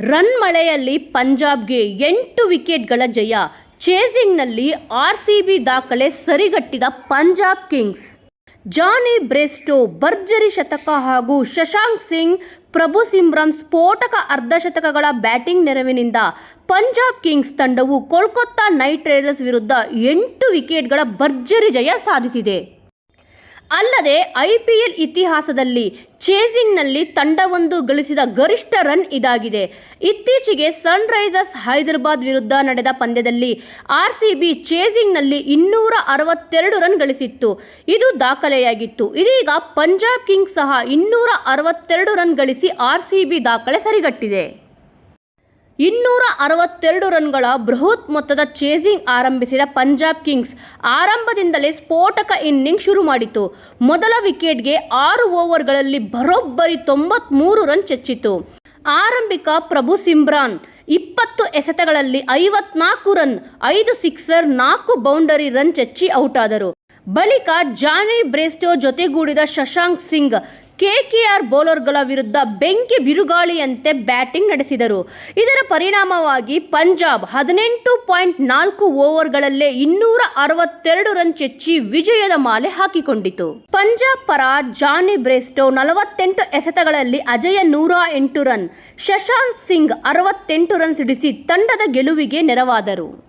Run ಮಳೆಯಲ್ಲಿ ಪಂಜಾಬ್ಗೆ ಎಂಟು ವಿಕೆಟ್ಗಳ ಜಯ. ಚೇಸಿಂಗ್ನಲ್ಲಿ ಆರ್ ಸಿ ಬಿ ದಾಖಲೆ ಸರಿಗಟ್ಟಿದ ಪಂಜಾಬ್ ಕಿಂಗ್ಸ್. ಜಾನಿ ಬ್ರೆಸ್ಟೋ, ಭರ್ಜರಿ ಶತಕ ಹಾಗೂ ಶಶಾಂಕ್ ಸಿಂಗ್, ಪ್ರಭು ಸಿಮ್ರನ್ ಸ್ಫೋಟಕ ಅರ್ಧಶತಕಗಳ ಬ್ಯಾಟಿಂಗ್ ನೆರವಿನಿಂದ ಪಂಜಾಬ್ ಕಿಂಗ್ಸ್ ತಂಡವು ಕೋಲ್ಕತ್ತಾ ನೈಟ್ ರೈಡರ್ಸ್ ವಿರುದ್ಧ ಎಂಟು ವಿಕೆಟ್ಗಳ ಭರ್ಜರಿ ಜಯ ಸಾಧಿಸಿದೆ. ಅಲ್ಲದೆ ಐಪಿಎಲ್ ಇತಿಹಾಸದಲ್ಲಿ ಚೇಸಿಂಗ್ನಲ್ಲಿ ತಂಡವೊಂದು ಗಳಿಸಿದ ಗರಿಷ್ಠ ರನ್ ಇದಾಗಿದೆ. ಇತ್ತೀಚೆಗೆ ಸನ್ರೈಸರ್ಸ್ ಹೈದರಾಬಾದ್ ವಿರುದ್ಧ ನಡೆದ ಪಂದ್ಯದಲ್ಲಿ ಆರ್ಸಿಬಿ ಚೇಸಿಂಗ್ನಲ್ಲಿ ಇನ್ನೂರ ಅರವತ್ತೆರಡು ರನ್ ಗಳಿಸಿತ್ತು. ಇದು ದಾಖಲೆಯಾಗಿತ್ತು. ಇದೀಗ ಪಂಜಾಬ್ ಕಿಂಗ್ಸ್ ಸಹ ಇನ್ನೂರ ಅರವತ್ತೆರಡು ರನ್ ಗಳಿಸಿ ಆರ್ಸಿಬಿ ದಾಖಲೆ ಸರಿಗಟ್ಟಿದೆ. ಇನ್ನೂರ ಅರವತ್ತೆರಡು ರನ್ಗಳ ಬೃಹತ್ ಮೊತ್ತದ ಚೇಸಿಂಗ್ ಆರಂಭಿಸಿದ ಪಂಜಾಬ್ ಕಿಂಗ್ಸ್ ಆರಂಭದಿಂದಲೇ ಸ್ಫೋಟಕ ಇನ್ನಿಂಗ್ ಶುರು ಮಾಡಿತು. ಮೊದಲ ವಿಕೆಟ್ಗೆ ಆರು ಓವರ್ಗಳಲ್ಲಿ ಬರೋಬ್ಬರಿ ತೊಂಬತ್ಮೂರು ರನ್ ಚೆಚ್ಚಿತು. ಆರಂಭಿಕ ಪ್ರಭು ಸಿಮ್ರಾನ್ ಇಪ್ಪತ್ತು ಎಸೆತಗಳಲ್ಲಿ ಐವತ್ನಾಲ್ಕು ರನ್, ಐದು ಸಿಕ್ಸರ್, ನಾಲ್ಕು ಬೌಂಡರಿ ರನ್ ಚೆಚ್ಚಿ ಔಟ್ ಆದರು ಬಳಿಕ ಜಾನಿ ಬ್ರೇಸ್ಟೋ ಜೊತೆಗೂಡಿದ ಶಶಾಂಕ್ ಸಿಂಗ್ ಕೆಕೆಆರ್ ಬೌಲರ್ಗಳ ವಿರುದ್ಧ ಬೆಂಕಿ ಬಿರುಗಾಳಿಯಂತೆ ಬ್ಯಾಟಿಂಗ್ ನಡೆಸಿದರು. ಇದರ ಪರಿಣಾಮವಾಗಿ ಪಂಜಾಬ್ ಹದಿನೆಂಟು ಪಾಯಿಂಟ್ ನಾಲ್ಕು ಓವರ್ಗಳಲ್ಲೇ ಇನ್ನೂರ ಅರವತ್ತೆರಡು ರನ್ ಚೆಚ್ಚಿ ವಿಜಯದ ಮಾಲೆ ಹಾಕಿಕೊಂಡಿತು. ಪಂಜಾಬ್ ಪರ ಜಾನಿ ಬ್ರೆಸ್ಟೋ ನಲವತ್ತೆಂಟು ಎಸೆತಗಳಲ್ಲಿ ಅಜಯ ನೂರ ಎಂಟು ರನ್ ಶಶಾಂತ್ ಸಿಂಗ್ ಅರವತ್ತೆಂಟು ರನ್ ಸಿಡಿಸಿ ತಂಡದ ಗೆಲುವಿಗೆ ನೆರವಾದರು.